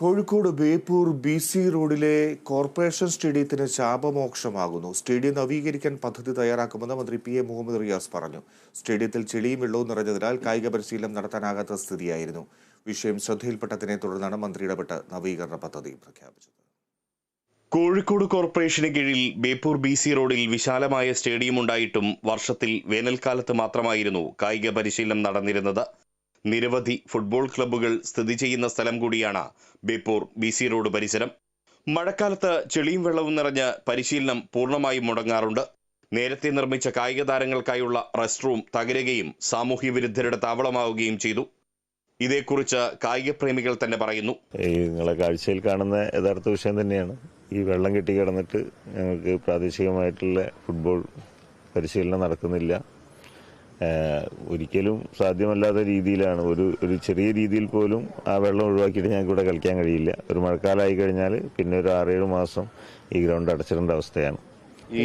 Kozhikode Beypore B C റോഡിലെ corporation സ്റ്റേഡിയത്തിന് ശാപമോക്ഷമാകുന്നു. സ്റ്റേഡിയം നവീകരിക്കാൻ പദ്ധതി തയ്യാറാക്കുമെന്ന് മന്ത്രി പി എ മുഹമ്മദ് റിയാസ് പറഞ്ഞു. സ്റ്റേഡിയത്തിൽ ചെളിയും വെള്ളവും നിറഞ്ഞതിനാൽ കായിക പരിശീലനം നടത്താനാകാത്ത സ്ഥിതിയായിരുന്നു. വിഷയം ശ്രദ്ധയിൽപ്പെട്ടതിനെ തുടർന്നാണ് മന്ത്രി ഇടപെട്ട് നവീകരണ പദ്ധതി പ്രഖ്യാപിച്ചത്. കോഴിക്കോട് കോർപ്പറേഷന് കീഴിൽ ബേപ്പൂർ ബി സി റോഡിൽ വിശാലമായ സ്റ്റേഡിയം ഉണ്ടായിട്ടും വർഷത്തിൽ വേനൽക്കാലത്ത് മാത്രമായിരുന്നു കായിക പരിശീലനം നടന്നിരുന്നത്. നിരവധി ഫുട്ബോൾ ക്ലബ്ബുകൾ സ്ഥിതി ചെയ്യുന്ന സ്ഥലം കൂടിയാണ് ബേപ്പൂർ ബി സി റോഡ് പരിസരം. മഴക്കാലത്ത് ചെളിയും വെള്ളവും നിറഞ്ഞ് പരിശീലനം പൂർണമായും മുടങ്ങാറുണ്ട്. നേരത്തെ നിർമ്മിച്ച കായിക താരങ്ങൾക്കായുള്ള റെസ്റ്റ് റൂം തകരുകയും സാമൂഹ്യ വിരുദ്ധരുടെ താവളമാവുകയും ചെയ്തു. ഇതേക്കുറിച്ച് കായിക പ്രേമികൾ തന്നെ പറയുന്നു. നിങ്ങളെ കാഴ്ചയിൽ കാണുന്ന യഥാർത്ഥ വിഷയം തന്നെയാണ്. ഈ വെള്ളം കെട്ടി കിടന്നിട്ട് ഞങ്ങൾക്ക് പ്രാദേശികമായിട്ടുള്ള ഫുട്ബോൾ പരിശീലനം നടക്കുന്നില്ല. ഒരിക്കലും സാധ്യമല്ലാത്ത രീതിയിലാണ്. ഒരു ഒരു ചെറിയ രീതിയിൽ പോലും ആ വെള്ളം ഒഴിവാക്കിയിട്ട് ഞങ്ങൾക്ക് ഇവിടെ കളിക്കാൻ കഴിയില്ല. ഒരു മഴക്കാലമായി കഴിഞ്ഞാൽ പിന്നെ ഒരു ആറേഴ് മാസം ഈ ഗ്രൗണ്ട് അടച്ചിടേണ്ട അവസ്ഥയാണ്. ഈ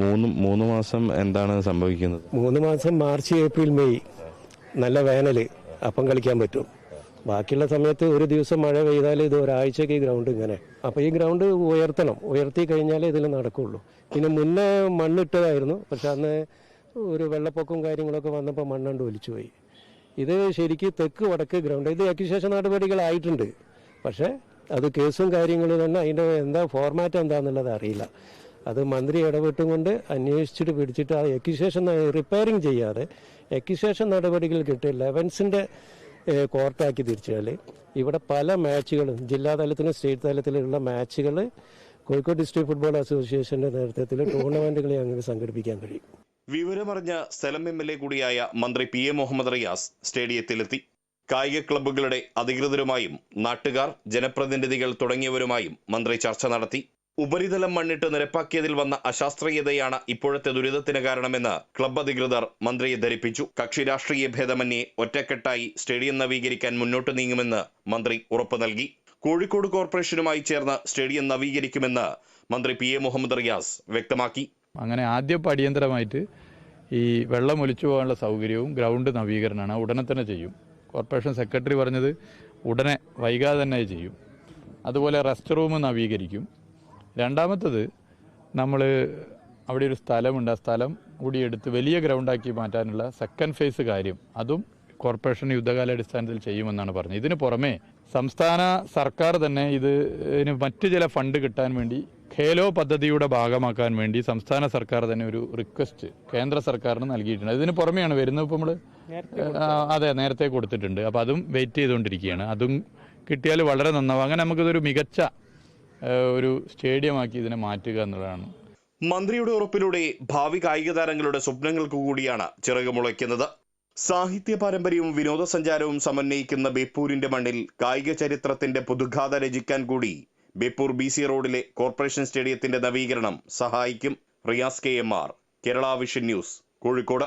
മൂന്ന് മൂന്ന് മാസം എന്താണ് സംഭവിക്കുന്നത്? മൂന്ന് മാസം മാർച്ച് ഏപ്രിൽ മെയ്. നല്ല വേനൽ അപ്പം കളിക്കാൻ പറ്റും. ബാക്കിയുള്ള സമയത്ത് ഒരു ദിവസം മഴ പെയ്താൽ ഇത് ഒരാഴ്ചയ്ക്ക് ഈ ഗ്രൗണ്ട് ഇങ്ങനെ. അപ്പോൾ ഈ ഗ്രൗണ്ട് ഉയർത്തണം. ഉയർത്തി കഴിഞ്ഞാലേ ഇതിൽ നടക്കുള്ളൂ. പിന്നെ മുന്നേ മണ്ണിട്ടതായിരുന്നു. പക്ഷെ അന്ന് വെള്ളപ്പൊക്കവും കാര്യങ്ങളൊക്കെ വന്നപ്പോൾ മണ്ണണ്ട് ഒലിച്ചുപോയി ഇത് ശരിക്കും തെക്ക് വടക്ക് ഗ്രൗണ്ട് ഇത് അക്യുശേഷൻ നടപടികളായിട്ടുണ്ട്. പക്ഷേ അത് കേസും കാര്യങ്ങളും തന്നെ അതിന്റെ എന്താ ഫോർമാറ്റ് എന്താണെന്നുള്ളത് അറിയില്ല. അത് മന്ത്രി ഇടപെട്ടും കൊണ്ട് അന്വേഷിച്ചിട്ട് പിടിച്ചിട്ട് ആ എക്യുശേഷൻ റിപ്പയറിങ് ചെയ്യാതെ എക്യുശേഷൻ നടപടികൾ കിട്ടി. ലെവൻസിന്റെ കോർട്ടാക്കി തിരിച്ചാൽ ഇവിടെ പല മാച്ചുകളും ജില്ലാ തലത്തിലും സ്റ്റേറ്റ് തലത്തിലുള്ള മാച്ചുകൾ കോഴിക്കോട് ഡിസ്ട്രിക്ട് ഫുട്ബോൾ അസോസിയേഷന്റെ നേതൃത്വത്തിൽ ടൂർണമെന്റുകളെ അങ്ങനെ സംഘടിപ്പിക്കാൻ കഴിയും. വിവരമറിഞ്ഞ സ്ഥലം എം എൽ എ കൂടിയായ മന്ത്രി പി എ മുഹമ്മദ് റിയാസ് സ്റ്റേഡിയത്തിലെത്തി. കായിക ക്ലബ്ബുകളുടെ അധികൃതരുമായും നാട്ടുകാർ ജനപ്രതിനിധികൾ തുടങ്ങിയവരുമായും മന്ത്രി ചർച്ച നടത്തി. ഉപരിതലം മണ്ണിട്ട് നിരപ്പാക്കിയതിൽ വന്ന അശാസ്ത്രീയതയാണ് ഇപ്പോഴത്തെ ദുരിതത്തിന് കാരണമെന്ന് ക്ലബ്ബ് അധികൃതർ മന്ത്രിയെ ധരിപ്പിച്ചു. കക്ഷി രാഷ്ട്രീയ ഭേദമന്യേ ഒറ്റക്കെട്ടായി സ്റ്റേഡിയം നവീകരിക്കാൻ മുന്നോട്ട് നീങ്ങുമെന്ന് മന്ത്രി ഉറപ്പു നൽകി. കോഴിക്കോട് കോർപ്പറേഷനുമായി ചേർന്ന് സ്റ്റേഡിയം നവീകരിക്കുമെന്ന് മന്ത്രി പി എ മുഹമ്മദ് റിയാസ് വ്യക്തമാക്കി. അങ്ങനെ ആദ്യം അടിയന്തരമായിട്ട് ഈ വെള്ളം ഒലിച്ചു പോകാനുള്ള സൗകര്യവും ഗ്രൗണ്ട് നവീകരണമാണ്. ഉടനെ തന്നെ ചെയ്യും. കോർപ്പറേഷൻ സെക്രട്ടറി പറഞ്ഞത് ഉടനെ വൈകാതെ തന്നെ ചെയ്യും. അതുപോലെ റെസ്റ്റ് റൂം നവീകരിക്കും. രണ്ടാമത്തത് നമ്മൾ അവിടെ ഒരു സ്ഥലമുണ്ട്. ആ സ്ഥലം കൂടി എടുത്ത് വലിയ ഗ്രൗണ്ടാക്കി മാറ്റാനുള്ള സെക്കൻഡ് ഫേസ് കാര്യം അതും കോർപ്പറേഷൻ യുദ്ധകാലാടിസ്ഥാനത്തിൽ ചെയ്യുമെന്നാണ് പറഞ്ഞത്. ഇതിന് പുറമേ സംസ്ഥാന സർക്കാർ തന്നെ ഇത് മറ്റ് ചില ഫണ്ട് കിട്ടാൻ വേണ്ടി ഖേലോ പദ്ധതിയുടെ ഭാഗമാക്കാൻ വേണ്ടി സംസ്ഥാന സർക്കാർ തന്നെ ഒരു റിക്വസ്റ്റ് കേന്ദ്ര സർക്കാരിന് നൽകിയിട്ടുണ്ട്. ഇതിന് പുറമെയാണ് വരുന്നത് ഇപ്പോൾ നമ്മൾ അതെ നേരത്തെ കൊടുത്തിട്ടുണ്ട്. അപ്പോൾ അതും വെയിറ്റ് ചെയ്തുകൊണ്ടിരിക്കുകയാണ്. അതും കിട്ടിയാൽ വളരെ നന്നാവും. അങ്ങനെ നമുക്കിതൊരു മികച്ച ഒരു സ്റ്റേഡിയമാക്കി ഇതിനെ മാറ്റുക എന്നുള്ളതാണ്. മന്ത്രിയുടെ ഉറപ്പിലൂടെ ഭാവി കായിക താരങ്ങളുടെ സ്വപ്നങ്ങൾക്ക് കൂടിയാണ് ചിറക് മുളയ്ക്കുന്നത്. സാഹിത്യ പാരമ്പര്യവും വിനോദസഞ്ചാരവും സമന്വയിക്കുന്ന ബേപ്പൂരിന്റെ മണ്ണിൽ കായിക ചരിത്രത്തിന്റെ പുതുഗാഥ രചിക്കാൻ കൂടി ബേപ്പൂർ ബി സി റോഡിലെ കോർപ്പറേഷൻ സ്റ്റേഡിയത്തിന്റെ നവീകരണം സഹായിക്കും Riyas K M R. Kerala vision news Kozhikode.